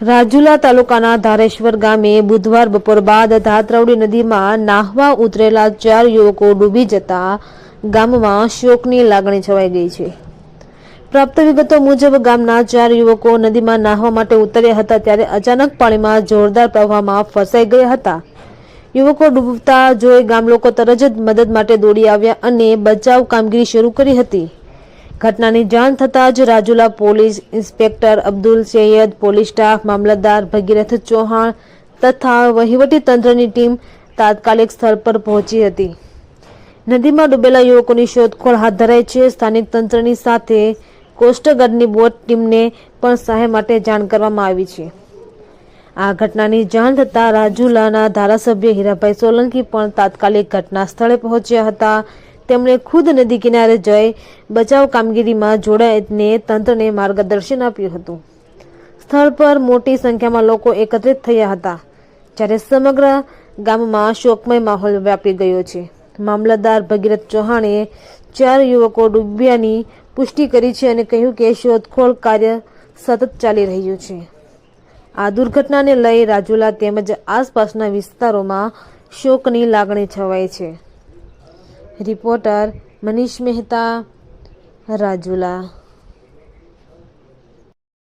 રાજુલા તાલુકાના ધારેશ્વર ગામે બુધવાર બપોર બાદ ધાત્રવડી નદીમાં નાહવા ઉતરેલા ચાર યુવકો ડૂબી જતા ગામમાં શોકની લાગણી છવાઈ ગઈ છે. પ્રાપ્ત વિગતો મુજબ ગામના ચાર યુવકો નદીમાં નાહવા માટે ઉતર્યા હતા ત્યારે અચાનક પાણીમાં જોરદાર પ્રવાહમાં ફસાઈ ગયા હતા. યુવકો ડૂબતા જોઈ ગામ લોકો તરત જ મદદ માટે દોડી આવ્યા અને બચાવ કામગીરી શરૂ કરી હતી. ઘટનાની જાણ થતાં જ Rajula police inspector Abdul Sayed, police staff, mamlatdar Bhagirath Chauhan તથા વહીવટી તંત્રની ટીમ તાત્કાલિક સ્થળ પર પહોંચી હતી. નદીમાં ડૂબેલા યુવકોની શોધખોળ હાથ ધરાઈ છે. સ્થાનિક તંત્રની સાથે કોસ્ટગાર્ડની બોટ ટીમને પણ સહાય માટે જાણ કરવામાં આવી છે. આ ઘટનાની જાણ થતાં રાજુલાના ધારાસભ્ય હીરાભાઈ સોલંકી પણ તાત્કાલિક ઘટના સ્થળે પહોંચ્યા હતા. તેમણે ખુદ નદી કિનારે જઈ બચાવ કામગીરીમાં જોડાઈને તંત્રને માર્ગદર્શન આપ્યું હતું. સ્થળ પર મોટી સંખ્યામાં લોકો એકત્રિત થયા હતા, જ્યારે સમગ્ર ગામમાં શોકમય માહોલ વ્યાપી ગયો છે. મામલતદાર ભગીરથ ચૌહાણે ચાર યુવકો ડૂબ્યાની પુષ્ટિ કરી છે અને કહ્યું કે શોધખોળ કાર્ય સતત ચાલી રહ્યું છે. આ દુર્ઘટનાને લઈ રાજુલા તેમજ આસપાસના વિસ્તારોમાં શોકની લાગણી છવાઈ છે. રિપોર્ટર મનીષ મહેતા રાજુલા